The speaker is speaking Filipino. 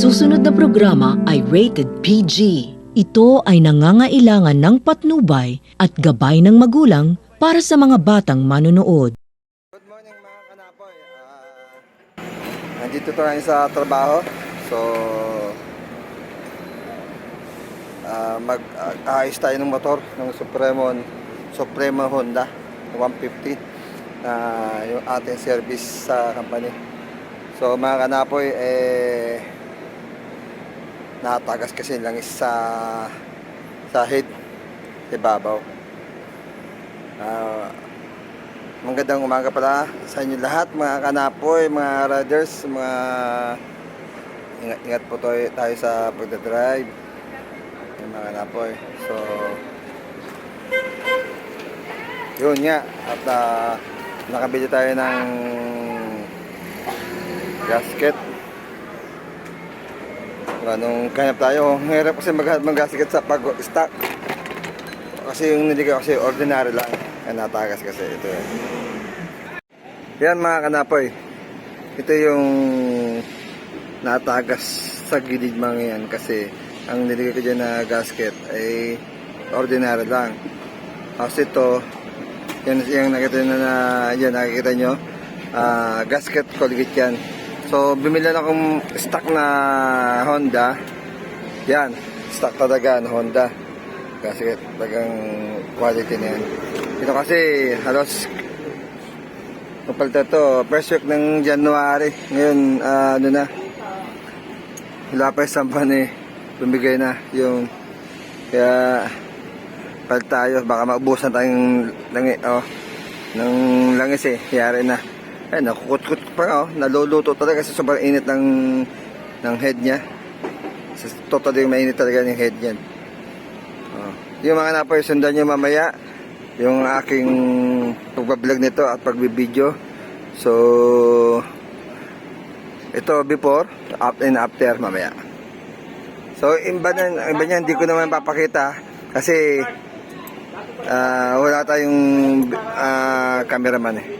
sumusunod na programa ay rated PG. Ito ay nangangailangan ng patnubay at gabay ng magulang para sa mga batang manonood. Good morning mga kanapoy. Ah, nandito tayo sa trabaho. So, ah, mag ah, tayo ng motor ng Supremo Supremo Honda 150 na yung ating service sa company. So mga kanapoy eh natagas kasi lang sa sa head ibabaw. Ah, Magandang umaga pala sa inyo lahat mga kanapoy, mga riders, mga ingat, ingat po tayo, tayo sa pagdadrive yung mga kanapoy. So, yun nga at uh, nakabili tayo ng gasket. Anong kanap tayo? Hirap kasi mag, mag-gasket sa pag-stock. Kasi yung niligaw kasi ordinary lang. Ay natagas kasi ito. eh. Yan mga kanapoy. Ito yung natagas sa gilid mga yan kasi ang niligay ko dyan na gasket ay ordinary lang. Kasi ito, yan yung nakita nyo na, yan nakikita nyo, ah, gasket colgate yan. So, bumili na akong stock na Honda. Yan, stock talaga na Honda. Gasket, talagang quality na yan. Ito kasi halos kapalta to, first week ng January. Ngayon, ah, ano na, wala pa isang buwan eh, bumigay na yung, kaya, palit tayo, baka maubusan tayong langi, oh, ng langis eh, yari na. Ay, nakukut-kut pa, oh, naluluto talaga sa sobrang init ng, ng head niya. Sa totally mainit talaga yung head niyan. Oh. Yung mga napoy, sundan nyo mamaya yung aking pagbablog nito at pagbibideo. So, ito before, up and after mamaya. So, iba na, iba niya, hindi ko naman papakita kasi ah, wala tayong ah, cameraman eh.